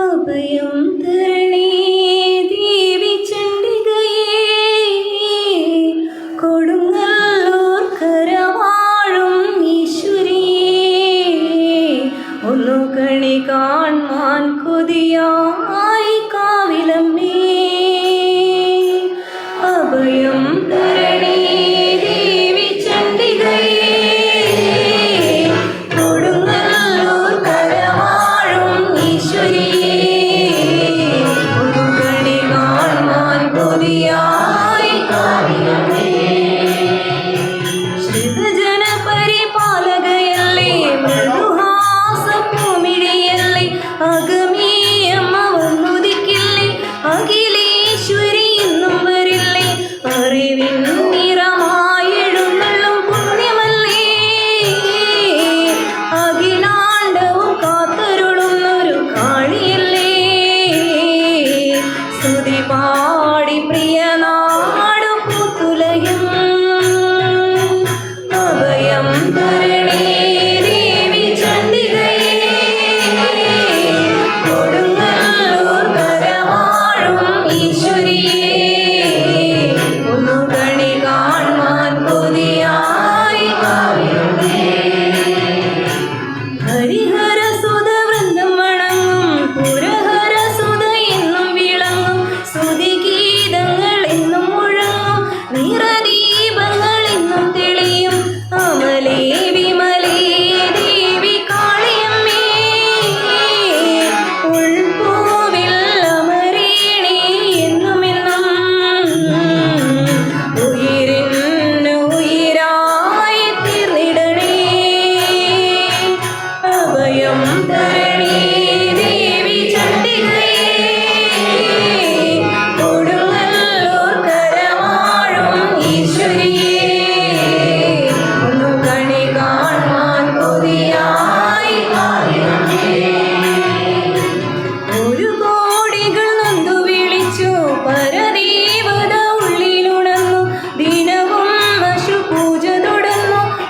അഭയം തരണേ ദേവി ചണ്ഡികയേ. കൊടുങ്ങല്ലൂർ കരവാഴും ഈശ്വരിയേ ഒന്നു കണി കാൺമാൻ കൊതിയാ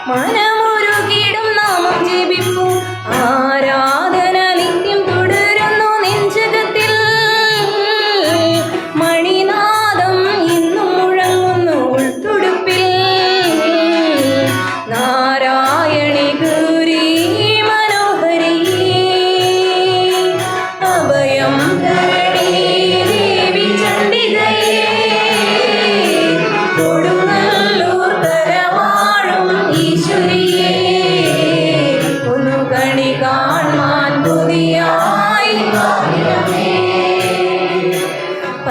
Morning.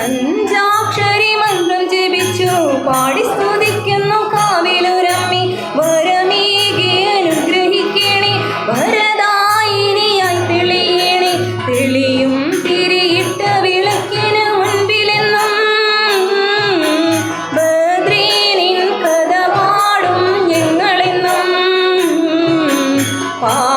പഞ്ചാക്ഷരി മന്ത്രം ജപിച്ചു. പാടി സ്തുതിക്കുന്നു കാവിലുരമ്മി വരമേകി അനുഗ്രഹിക്കണേ. വരദായിനിയായി തെളിയണേ. തെളിയും തിരിയിട്ട വിളക്കിന് മുൻപിലെന്നും ഭദ്രീനിൻ കഥ പാടും ഞങ്ങളെന്നും. പാ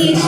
ஈஸ்வரி